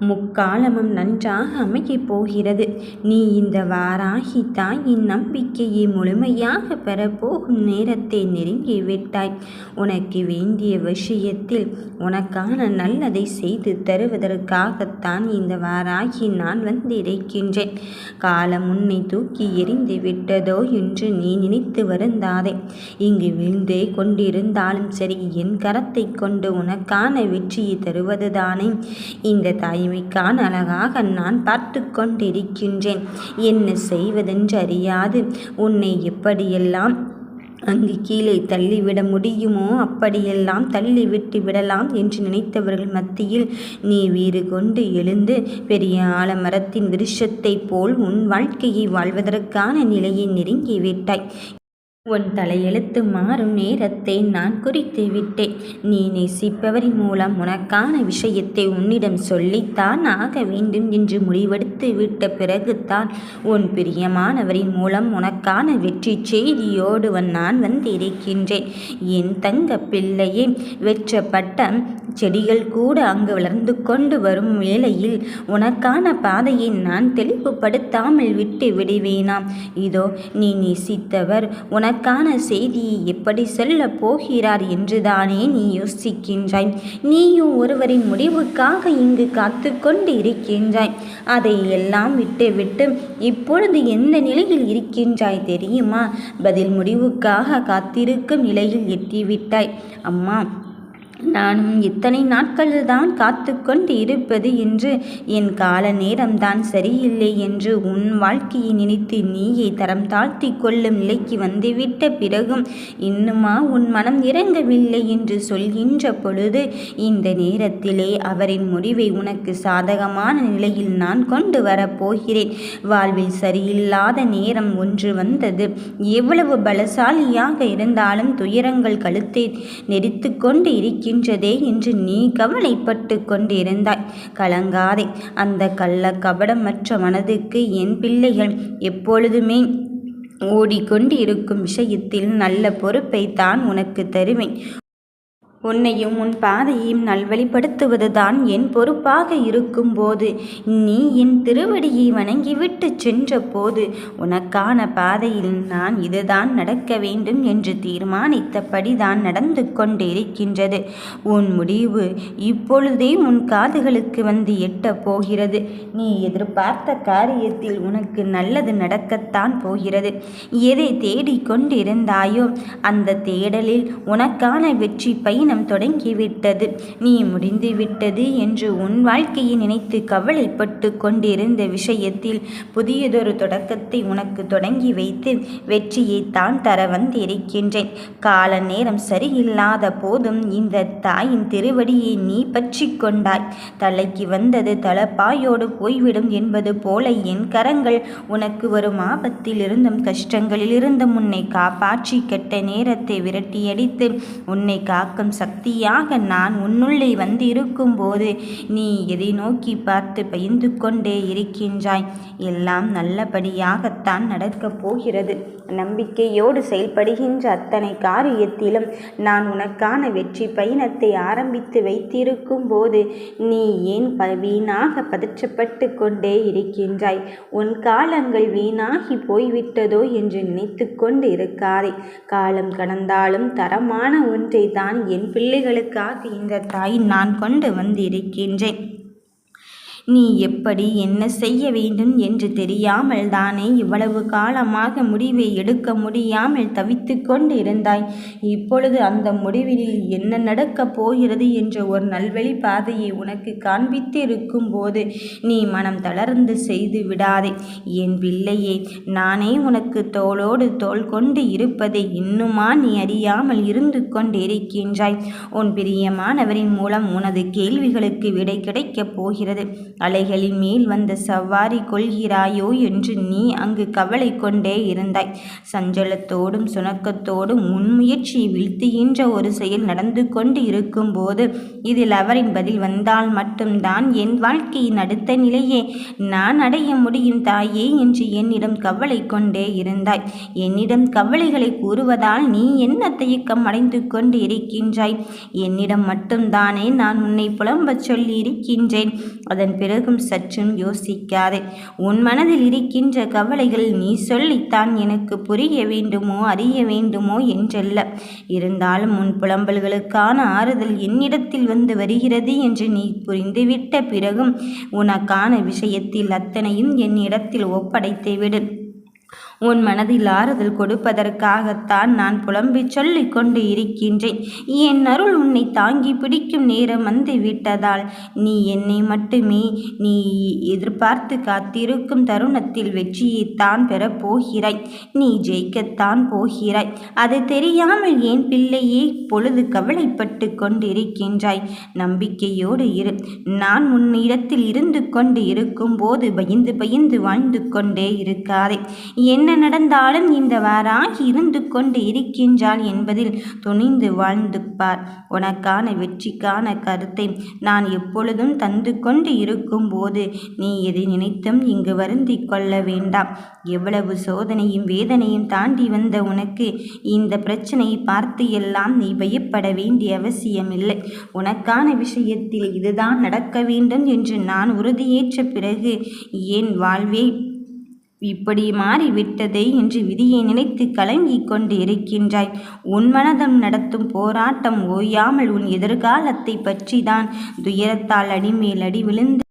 முக்காலமும் நன்றாக அமையப் போகிறது. நீ இந்த வாராகி தாயின் நம்பிக்கையை முழுமையாகப் பெறப்போகும் நேரத்தை நெருங்கி விட்டாய் உனக்கு வேண்டிய விஷயத்தில் உனக்கான நல்லதை செய்து தருவதற்காகத்தான் இந்த வாராகி நான் வந்திருக்கின்றேன். காலம் உன்னை தூக்கி எறிந்து விட்டதோ என்று நீ நினைத்து வருந்தாதே. இங்கு வீழ்ந்தே கொண்டிருந்தாலும் சரி என் கரத்தைக் கொண்டு உனக்கான வெற்றியைத் தருவதுதானே இந்த தாய் மனைவிக்கான் அழகாக நான் பார்த்து கொண்டிருக்கின்றேன். என்ன செய்வதென்றறியாது உன்னை எப்படியெல்லாம் அங்கு கீழே தள்ளிவிட முடியுமோ அப்படியெல்லாம் தள்ளிவிட்டு விடலாம் என்று நினைத்தவர்கள் மத்தியில் நீ வீறு கொண்டு எழுந்து பெரிய ஆலமரத்தின் விருஷத்தைப் போல் உன் வாழ்க்கையை வாழ்வதற்கான நிலையை நெருங்கிவிட்டாய். உன் தலையெழுத்து மாறும் நேரத்தை நான் குறித்து விட்டேன். நீ நேசிப்பவரின் மூலம் உனக்கான விஷயத்தை உன்னிடம் சொல்லித்தான் ஆக வேண்டும் என்று முடிவெடுத்து விட்ட பிறகுதான் உன் பிரியமானவரின் மூலம் உனக்கான வெற்றிச் செய்தியோடு நான் வந்திருக்கின்றேன். என் தங்க பிள்ளையே வெற்றப்பட்ட செடிகள் கூட அங்கு வளர்ந்து கொண்டு வரும் வேளையில் உனக்கான பாதையை நான் தெளிவுபடுத்தாமல் விட்டு விடுவேனாம் இதோ நீ நேசித்தவர் உனக்கான செய்தியை எப்படி சொல்லப் போகிறார் என்றுதானே நீ யோசிக்கின்றாய். நீயும் ஒருவரின் முடிவுக்காக இங்கு காத்துக்கொண்டு இருக்கின்றாய் அதை எல்லாம் விட்டுவிட்டு இப்பொழுது எந்த நிலையில் இருக்கின்றாய் தெரியுமா? பதில் முடிவுக்காக காத்திருக்கும் நிலையில் எட்டிவிட்டாய். அம்மா நானும் இத்தனை நாட்கள்தான் காத்து கொண்டு இருப்பது என்று என் கால நேரம்தான் சரியில்லை என்று உன் வாழ்க்கையை நினைத்து நீயை தரம் தாழ்த்தி கொள்ளும் நிலைக்கு வந்துவிட்ட பிறகும் இன்னுமா உன் மனம் இறங்கவில்லை என்று சொல்கின்ற பொழுது இந்த நேரத்திலே அவரின் முடிவை உனக்கு சாதகமான நிலையில் நான் கொண்டு வரப்போகிறேன். வாழ்வில் சரியில்லாத நேரம் ஒன்று வந்தது. எவ்வளவு பலசாலியாக இருந்தாலும் துயரங்கள் கழுத்தை நெரித்துக் கொண்டு இருக்கின்றதே என்று நீ கவலைப்பட்டு கொண்டிருந்தாய். கலங்காதே. அந்த கள்ள கபடமற்ற மனதுக்கு என் பிள்ளைகள் எப்பொழுதுமே ஓடிக்கொண்டிருக்கும் விஷயத்தில் நல்ல பொறுப்பை தான் உனக்கு தருவேன். உன்னையும் உன் பாதையையும் நல்வழிப்படுத்துவதுதான் என் பொறுப்பாக இருக்கும்போது நீ என் திருவடியை வணங்கிவிட்டுச் சென்றபோது உனக்கான பாதையில் நான் இதுதான் நடக்க வேண்டும் என்று தீர்மானித்தபடிதான் நடந்து கொண்டிருக்கின்றது. உன் முடிவு இப்பொழுதே உன் காதுகளுக்கு வந்து எட்ட போகிறது. நீ எதிர்பார்த்த காரியத்தில் உனக்கு நல்லது நடக்கத்தான் போகிறது. எதை தேடிக் கொண்டிருந்தாயோ தேடலில் உனக்கான வெற்றி பயன் பயணம் தொடங்கிவிட்டது. நீ முடிந்துவிட்டது என்று உன் வாழ்க்கையை நினைத்து கவலைப்பட்டு கொண்டிருந்த விஷயத்தில் புதியதொரு தொடக்கத்தை உனக்கு தொடங்கி வைத்து வெற்றியை தான் தர வந்திருக்கின்றேன். கால நேரம் சரியில்லாத போதும் இந்த தாயின் திருவடியை நீ பற்றி கொண்டாய். தலைக்கு வந்தது தலப்பாயோடு போய்விடும் என்பது போல என் கரங்கள் உனக்கு வரும் ஆபத்திலிருந்தும் கஷ்டங்களிலிருந்தும் உன்னை காப்பாற்றி கெட்ட நேரத்தை விரட்டியடித்து உன்னை காக்கும் சக்தியாக நான் உன்னுள்ளே வந்து இருக்கும்போது நீ எதை நோக்கிப் பார்த்து பயந்து கொண்டே இருக்கின்றாய்? எல்லாம் நல்லபடியாகத்தான் நடக்கப் போகிறது. நம்பிக்கையோடு செயல்படுகின்ற அத்தனை காரியத்திலும் நான் உனக்கான வெற்றி பயணத்தை ஆரம்பித்து வைத்திருக்கும் போது நீ ஏன் ப வீணாக பதற்றப்பட்டு கொண்டே இருக்கின்றாய்? உன் காலங்கள் வீணாகி போய்விட்டதோ என்று நினைத்துக்கொண்டு இருக்காதே காலம் கடந்தாலும் தரமான ஒன்றை தான் என் பிள்ளைகளுக்காக இந்தத் தாய் நான் கொண்டு வந்திருக்கின்றேன். நீ எப்படி என்ன செய்ய வேண்டும் என்று தெரியாமல் தானே இவ்வளவு காலமாக முடிவை எடுக்க முடியாமல் தவித்துக்கொண்டு இருந்தாய் இப்பொழுது அந்த முடிவில் என்ன நடக்கப் போகிறது என்ற ஒரு நல்வழி பாதையை உனக்கு காண்பித்திருக்கும் காண்பித்திருக்கும்போது நீ மனம் தளர்ந்து செய்து விடாதே. என் பிள்ளையே நானே உனக்கு தோளோடு தோள் கொண்டு இருப்பதை இன்னுமா நீ அறியாமல் இருந்து கொண்டிருக்கின்றாய்? உன் பிரியமானவரின் மூலம் உனது கேள்விகளுக்கு விடை கிடைக்கப் போகிறது. அலைகளின் மேல் வந்த சவாரி கொள்கிறாயோ என்று நீ அங்கு கவலை கொண்டே இருந்தாய். சஞ்சலத்தோடும் சுணக்கத்தோடும் முன்முயற்சி வீழ்த்துகின்ற ஒரு செயல் நடந்து கொண்டு இருக்கும்போது இதில் அவரின் பதில் வந்தால் மட்டும்தான் என் வாழ்க்கையின் அடுத்த நிலையே நான் அடைய முடியும் தாயே என்று என்னிடம் கவலை கொண்டே இருந்தாய். என்னிடம் கவலைகளைக் கூறுவதால் நீ என்ன தயக்கம் அடைந்து கொண்டு இருக்கின்றாய்? என்னிடம் மட்டும்தானே நான் உன்னை புலம்பச் சொல்லி இருக்கின்றேன் அதன் பிறகும் சற்றும் யோசிக்காதே. உன் மனதில் இருக்கின்ற கவலைகள் நீ சொல்லித்தான் எனக்கு புரிய வேண்டுமோ அறிய வேண்டுமோ என்றல்ல. இருந்தாலும் உன் புலம்பல்களுக்கான ஆறுதல் என்னிடத்தில் வந்து வருகிறது என்று நீ புரிந்துவிட்ட பிறகும் உனக்கான விஷயத்தில் அத்தனையும் என்னிடத்தில் ஒப்படைத்து விடு உன் மனதில் ஆறுதல் கொடுப்பதற்காகத்தான் நான் புலம்பிச் சொல்லிக் கொண்டு இருக்கின்றேன். என் அருள் உன்னை தாங்கி பிடிக்கும் நேரம் வந்து விட்டதால் நீ என்னை மட்டுமே நீ எதிர்பார்த்து காத்திருக்கும் தருணத்தில் வெற்றியைத்தான் பெறப் போகிறாய். நீ ஜெயிக்கத்தான் போகிறாய். அது தெரியாமல் என் பிள்ளையே பொழுது கவலைப்பட்டு கொண்டிருக்கின்றாய். நம்பிக்கையோடு இரு. நான் உன்னிடத்தில் இருந்து கொண்டு இருக்கும்போது பயந்து பயந்து வாழ்ந்து கொண்டே இருக்காதே. என்ன என்ன நடந்தாலும் இந்த வாராகி இருந்து கொண்டு இருக்கின்றாள் என்பதில் துணிந்து வாழ்ந்துப்பார் உனக்கான வெற்றிக்கான கருத்தை நான் எப்பொழுதும் தந்து கொண்டு இருக்கும்போது நீ எதை நினைத்தும் இங்கு வருந்தி கொள்ள வேண்டாம். எவ்வளவு சோதனையும் வேதனையும் தாண்டி வந்த உனக்கு இந்த பிரச்சனையை பார்த்து எல்லாம் நீ பயப்பட வேண்டிய அவசியமில்லை. உனக்கான விஷயத்தில் இதுதான் நடக்க வேண்டும் என்று நான் உறுதியேற்ற பிறகு என் வாழ்வே இப்படி மாறிவிட்டதே என்று விதியை நினைத்து கலங்கிக் கொண்டு இருக்கின்றாய். உன் மனதம் நடத்தும் போராட்டம் ஓயாமல் உன் எதிர்காலத்தை பற்றிதான். துயரத்தால் அடிமேல் அடி விழுந்து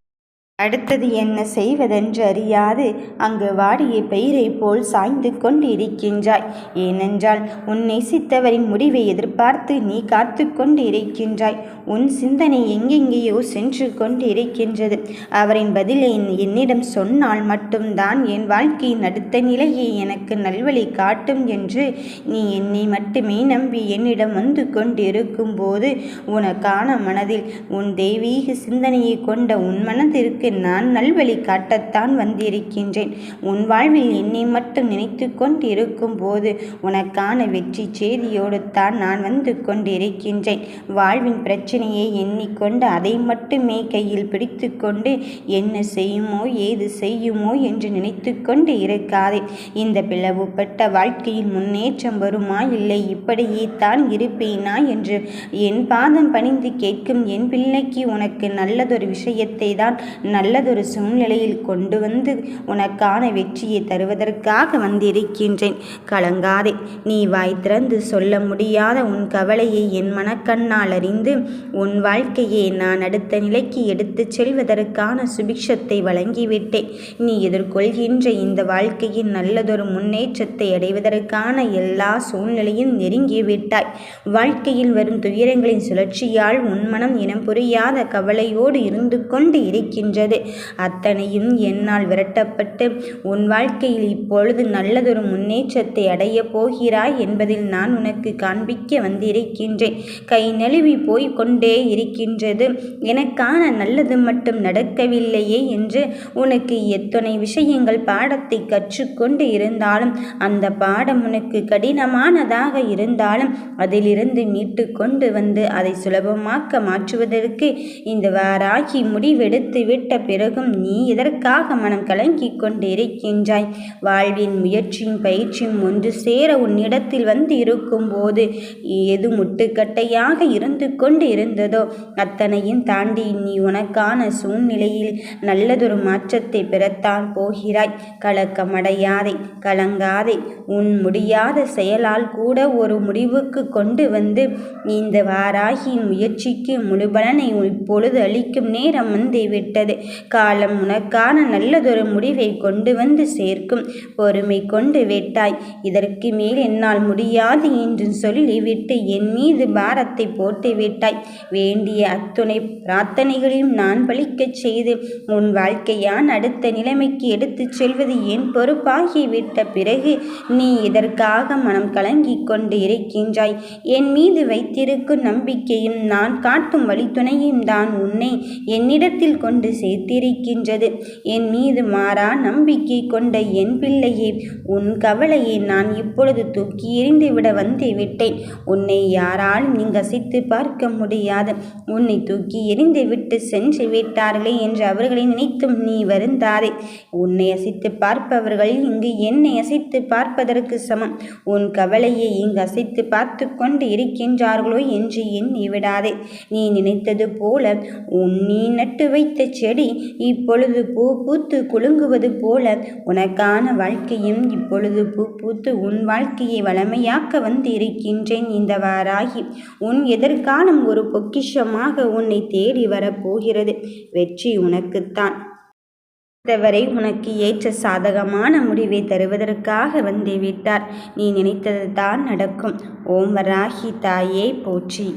அடுத்தது என்ன செய்வதென்று அறியாது. அங்கு வாடிய பெயரை போல் சாய்ந்து கொண்டு இருக்கின்றாய் ஏனென்றால் உன் நேசித்தவரின் முடிவை எதிர்பார்த்து நீ காத்து கொண்டிருக்கின்றாய். உன் சிந்தனை எங்கெங்கேயோ சென்று கொண்டு இருக்கின்றது அவரின் பதிலை என்னிடம் சொன்னால் மட்டும்தான் என் வாழ்க்கையின் அடுத்த நிலையை எனக்கு நல்வழி காட்டும் என்று நீ என்னை மட்டுமே நம்பி என்னிடம் வந்து கொண்டிருக்கும் போது உனக்கான மனதில் உன் தெய்வீக சிந்தனையை கொண்ட உன் மனதிற்கு நான் நல்வழி காட்டத்தான் வந்திருக்கின்றேன். உன் வாழ்வில் என்னை மட்டும் நினைத்து கொண்டிருக்கும் போது உனக்கான வெற்றி செய்தியோடு தான் நான் வந்து கொண்டிருக்கின்றேன். வாழ்வின் பிரச்சனையை எண்ணிக்கொண்டு அதை மட்டுமே கையில் பிடித்து கொண்டு என்ன செய்யுமோ ஏது செய்யுமோ என்று நினைத்து கொண்டு இருக்காதே. இந்த பிளவுபட்ட வாழ்க்கையில் முன்னேற்றம் வருமா இல்லை இப்படியே தான் இருப்பேனா என்று என் பாதம் பணிந்து கேட்கும் என் பிள்ளைக்கு உனக்கு நல்லதொரு விஷயத்தை தான் நல்லதொரு சூழ்நிலையில் கொண்டு வந்து உனக்கான வெற்றியை தருவதற்காக வந்திருக்கின்றேன். கலங்காதே. நீ வாய் திறந்து சொல்ல முடியாத உன் கவலையை என் மனக்கண்ணால் அறிந்து உன் வாழ்க்கையை நான் அடுத்த நிலைக்கு எடுத்துச் செல்வதற்கான சுபிக்ஷத்தை வழங்கிவிட்டேன். நீ எதிர்கொள்கின்ற இந்த வாழ்க்கையின் நல்லதொரு முன்னேற்றத்தை அடைவதற்கான எல்லா சூழ்நிலையும் நெருங்கிவிட்டாய். வாழ்க்கையில் வரும் துயரங்களின் சுழற்சியால் உன் மனம் இனம் புரியாத கவலையோடு இருந்து கொண்டு இருக்கின்ற நின்றது. அத்தனையும் என்னால் விரட்டப்பட்டு உன் வாழ்க்கையில் இப்பொழுது நல்லதொரு முன்னேற்றத்தை அடையப் போகிறாய் என்பதில் நான் உனக்கு காண்பிக்க வந்திருக்கின்றேன். கை நழுவி போய் கொண்டே இருக்கின்றது. எனக்கான நல்லது மட்டும் நடக்கவில்லையே என்று உனக்கு எத்தனை விஷயங்கள் பாடத்தை கற்றுக்கொண்டு இருந்தாலும் அந்த பாடம் உனக்கு கடினமானதாக இருந்தாலும் அதிலிருந்து மீட்டு கொண்டு வந்து அதை சுலபமாக்க மாற்றுவதற்கு இந்த வாராகி முடிவெடுத்துவிட்டு பிறகும் நீ எதற்காக மனம் கலங்கிக் கொண்டிருக்கின்றாய்? வாழ்வின் முயற்சியும் பயிற்சியும் ஒன்று சேர உன்னிடத்தில் வந்து இருக்கும்போது எது முட்டுக்கட்டையாக இருந்து கொண்டு இருந்ததோ அத்தனையும் தாண்டி நீ உனக்கான சூழ்நிலையில் நல்லதொரு மாற்றத்தை பெறத்தான் போகிறாய். கலக்கமடையாதே கலங்காதே உன் முடியாத செயலால் கூட ஒரு முடிவுக்கு கொண்டு வந்து இந்த வாராகியின் முயற்சிக்கு முழு பலனை இப்பொழுது அளிக்கும் நேரம் வந்து விட்டது. காலம் உனக்கான நல்லதொரு முடிவை கொண்டு வந்து சேர்க்கும். பொறுமை கொண்டு விட்டாய். இதற்கு மேல் என்னால் முடியாது என்று சொல்லிவிட்டு என் மீது பாரத்தை போட்டு விட்டாய். வேண்டிய அத்துணை பிரார்த்தனைகளையும் நான் பலிக்கச் செய்து உன் வாழ்க்கையான் அடுத்த நிலைமைக்கு எடுத்துச் செல்வது என் பொறுப்பாகிவிட்ட பிறகு நீ இதற்காக மனம் கலங்கிக் கொண்டு இருக்கின்றாய். என் மீது வைத்திருக்கும் நம்பிக்கையும் நான் காட்டும் வழித்துணையும் தான் உன்னை என்னிடத்தில் கொண்டு சேர்த்திருக்கின்றது என் மீது மாறா நம்பிக்கை கொண்ட என் பிள்ளையே உன் கவலையை நான் இப்பொழுது தூக்கி எறிந்து விட வந்து விட்டேன். உன்னை யாராலும் நீங்க அசைத்து பார்க்க முடியாது. உன்னை தூக்கி எறிந்து விட்டு சென்று விட்டார்களே என்று அவர்களை நினைத்தும் நீ வருந்தாதே. உன்னை அசைத்து பார்ப்பவர்கள் இங்கு என்னை அசைத்து பார்ப்பதற்கு சமம். உன் கவலையை இங்கு அசைத்து பார்த்து கொண்டு இருக்கின்றார்களோ என்று எண்ணி விடாதே. நீ நினைத்தது போல உன் நீ நட்டு வைத்த செடி செடி இப்பொழுது பூ பூத்து குலுங்குவது போல உனக்கான வாழ்க்கையும் இப்பொழுது பூ பூத்து உன் வாழ்க்கையை வளமையாக்க வந்து இருக்கின்றேன் இந்த வாராகி உன் எதிர்காலம் ஒரு பொக்கிஷமாக உன்னை தேடி வரப்போகிறது. வெற்றி உனக்குத்தான். வரை உனக்கு ஏற்ற சாதகமான முடிவை தருவதற்காக வந்து விட்டார். நீ நினைத்தது தான் நடக்கும். ஓம் வராகி தாயே போற்றி.